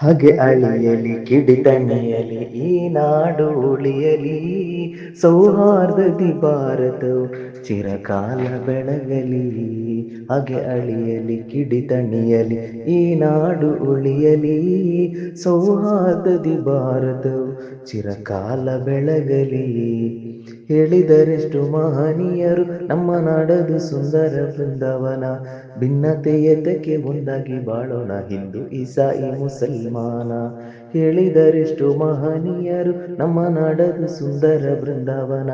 ಹಾಗೆ ಅಳಿಯಲಿ ಕಿಡಿತಣಿಯಲಿ ಈ ನಾಡು ಉಳಿಯಲಿ. ಸೌಹಾರ್ದದಿ ಭಾರತವು ಚಿರಕಾಲ ಬೆಳಗಲಿ. ಹಾಗೆ ಅಳಿಯಲಿ ಕಿಡಿತಣಿಯಲಿ ಈ ನಾಡು ಉಳಿಯಲಿ. ಸೌಹಾರ್ದದಿ ಭಾರತವು ಚಿರಕಾಲ ಬೆಳಗಲಿ. ಹೇಳಿದರೆಷ್ಟು ಮಹನೀಯರು ನಮ್ಮ ನಾಡದು ಸುಂದರ ಬೃಂದಾವನ. ಭಿನ್ನತೆಯದಕ್ಕೆ ಒಂದಾಗಿ ಬಾಳೋಣ ಹಿಂದೂ ಈಸಾಯಿ ಮುಸಲ್ಮಾನ. ಹೇಳಿದರೆಷ್ಟು ಮಹನೀಯರು, ನಮ್ಮ ನಾಡದು ಸುಂದರ ಬೃಂದಾವನ.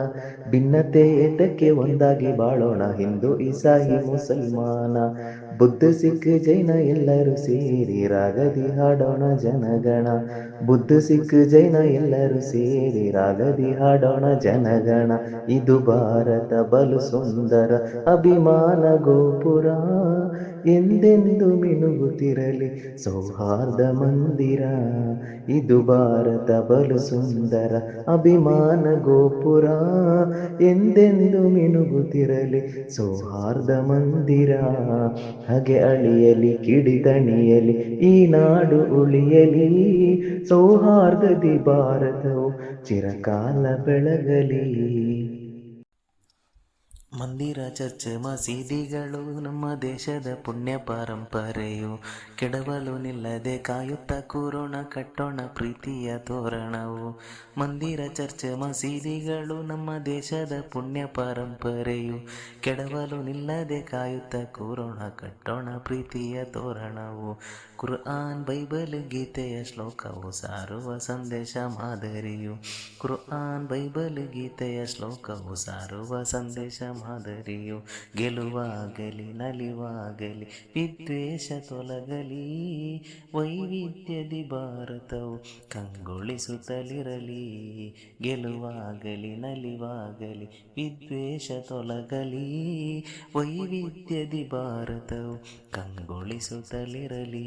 ಭಿನ್ನತೆ ಏತಕ್ಕೆ ಒಂದಾಗಿ ಬಾಳೋಣ ಹಿಂದೂ, ಇಸಾಯಿ, ಮುಸಲ್ಮಾನ. ಬುದ್ಧ, ಸಿಖ್, ಜೈನ ಎಲ್ಲರೂ ಸೇರಿ ರಾಗದಿ ಹಾಡೋಣ ಜನಗಣ. ಬುದ್ಧ, ಸಿಖ್, ಜೈನ ಎಲ್ಲರೂ ಸೇರಿ ರಾಗದಿ ಹಾಡೋಣ ಜನಗಣ. ಇದು ಭಾರತ ಬಲು ಸುಂದರ ಅಭಿಮಾನ ಗೋಪುರ. ಎಂದೆಂದು ಮಿನುಗುತ್ತಿರಲಿ ಸೌಹಾರ್ದ ಮಂದಿರ. ಇದು ಭಾರತ ಬಲು ಸುಂದರ ಅಭಿಮಾನ ಗೋಪುರ. ಎಂದೆಂದು ಮಿನುಗುತ್ತಿರಲಿ ಸೌಹಾರ್ದ ಮಂದಿರ. ಹಾಗೆ ಅಳಿಯಲಿ, ಕಿಡಿದಣಿಯಲಿ, ಈ ನಾಡು ಉಳಿಯಲಿ. ಸೌಹಾರ್ದದಿ ಭಾರತವು ಚಿರಕಾಲ ಬೆಳಗಲಿ. ಮಂದಿರ ಚರ್ಚೆ ಮಸೀದಿಗಳು ನಮ್ಮ ದೇಶದ ಪುಣ್ಯ ಪರಂಪರೆಯು. ಕೆಡವಲು ನಿಲ್ಲದೆ ಕಾಯುತ್ತ ಕೂರೋಣ, ಕಟ್ಟೋಣ ಪ್ರೀತಿಯ ತೋರಣವು. ಮಂದಿರ ಚರ್ಚೆ ಮಸೀದಿಗಳು ನಮ್ಮ ದೇಶದ ಪುಣ್ಯ ಪರಂಪರೆಯು. ಕೆಡವಲು ನಿಲ್ಲದೆ ಕಾಯುತ್ತ ಕೂರೋಣ, ಕಟ್ಟೋಣ ಪ್ರೀತಿಯ ತೋರಣವು. ಕುರ್ಆನ್ ಬೈಬಲ್ ಗೀತೆಯ ಶ್ಲೋಕವು ಸಾರುವ ಸಂದೇಶ ಮಾದರಿಯು ಕುರ್ಆನ್ ಬೈಬಲ್ ಗೀತೆಯ ಶ್ಲೋಕವು ಸಾರುವ ಸಂದೇಶ ಮಾದರಿಯು ಗೆಲುವಾಗಲಿ ನಲಿವಾಗಲಿ ವಿದ್ವೇಷ ತೊಲಗಲಿ ವೈವಿಧ್ಯದಿ ಭಾರತವು ಕಂಗೊಳಿಸುತ್ತಲಿರಲಿ ಗೆಲುವಾಗಲಿ ನಲಿವಾಗಲಿ ವಿದ್ವೇಷ ತೊಲಗಲಿ ವೈವಿಧ್ಯದಿ ಭಾರತವು ಕಂಗೊಳಿಸುತ್ತಲಿರಲಿ.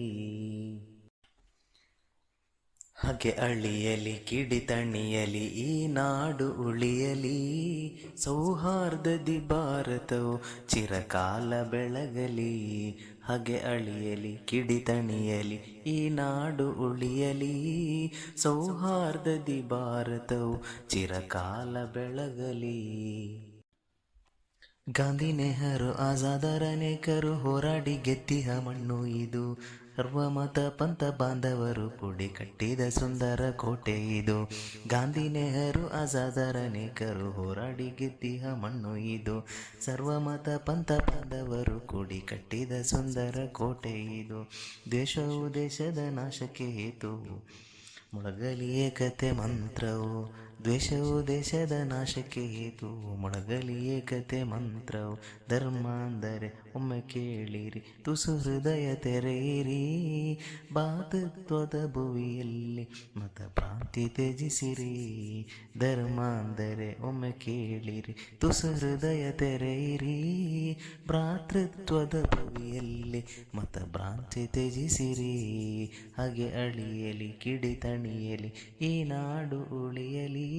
ಹಾಗೆ ಅಳಿಯಲಿ ಕಿಡಿತಣಿಯಲಿ ಈ ನಾಡು ಉಳಿಯಲಿ. ಸೌಹಾರ್ದದಿ ಭಾರತವು ಚಿರಕಾಲ ಬೆಳಗಲಿ. ಹಾಗೆ ಅಳಿಯಲಿ ಕಿಡಿತಣಿಯಲಿ ಈ ನಾಡು ಉಳಿಯಲಿ. ಸೌಹಾರ್ದದಿ ಭಾರತವು ಚಿರಕಾಲ ಬೆಳಗಲಿ. ಗಾಂಧಿ ನೆಹರು ಆಜಾದರ ಅನೇಕರು ಹೋರಾಡಿ ಗೆದ್ದಿಹ ಮಣ್ಣು ಇದು. ಸರ್ವಮತ ಪಂಥ ಬಾಂಧವರು ಕೂಡಿ ಕಟ್ಟಿದ ಸುಂದರ ಕೋಟೆ ಇದು. ಗಾಂಧಿ ನೆಹರು ಆಜಾದರ ಅನೇಕರು ಹೋರಾಡಿ ಗೆದ್ದಿಹ ಮಣ್ಣು ಇದು. ಸರ್ವಮತ ಪಂಥ ಬಾಂಧವರು ಕೂಡಿ ಕಟ್ಟಿದ ಸುಂದರ ಕೋಟೆ ಇದು. ದೇಶವು ದೇಶದ ನಾಶಕ್ಕೆ ಹೇತುವು ಮೊಳಗಲಿ ಏಕತೆ ಮಂತ್ರವು ದ್ವೇಷವು ದೇಶದ ನಾಶಕ್ಕೆ ಹೇತು ಮೊಳಗಲಿ ಏಕತೆ ಮಂತ್ರವು ಧರ್ಮ ಅಂದರೆ ಒಮ್ಮೆ ಕೇಳಿರಿ, ತುಸು ಹೃದಯ ತೆರೆಯಿರಿ. ಬಾತೃತ್ವದ ಭುವಿಯಲ್ಲಿ ಮತ ಭ್ರಾಂತಿ ತ್ಯಜಿಸಿರಿ. ಧರ್ಮ ಅಂದರೆ ಕೇಳಿರಿ ತುಸು ಹೃದಯ ತೆರೆಯಿರಿ. ಭ್ರಾತೃತ್ವದ ಭವಿಯಲ್ಲಿ ಮತ ಭ್ರಾಂತಿ ತ್ಯಜಿಸಿರಿ. ಹಾಗೆ ಅಳಿಯಲಿ ಕಿಡಿತಣಿಯಲಿ ಈ ನಾಡು ಉಳಿಯಲಿ.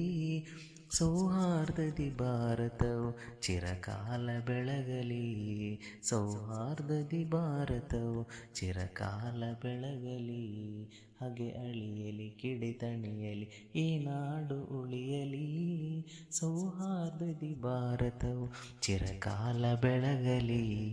ಸೌಹಾರ್ದದಿ ಭಾರತವು ಚಿರಕಾಲ ಬೆಳಗಲಿ. ಸೌಹಾರ್ದದಿ ಭಾರತವು ಚಿರಕಾಲ ಬೆಳಗಲಿ. ಹಾಗೆ ಅಳಿಯಲಿ ಕಿಡಿತಣಿಯಲಿ ಈ ನಾಡು ಉಳಿಯಲಿ. ಸೌಹಾರ್ದದಿ ಭಾರತವು ಚಿರಕಾಲ ಬೆಳಗಲಿ.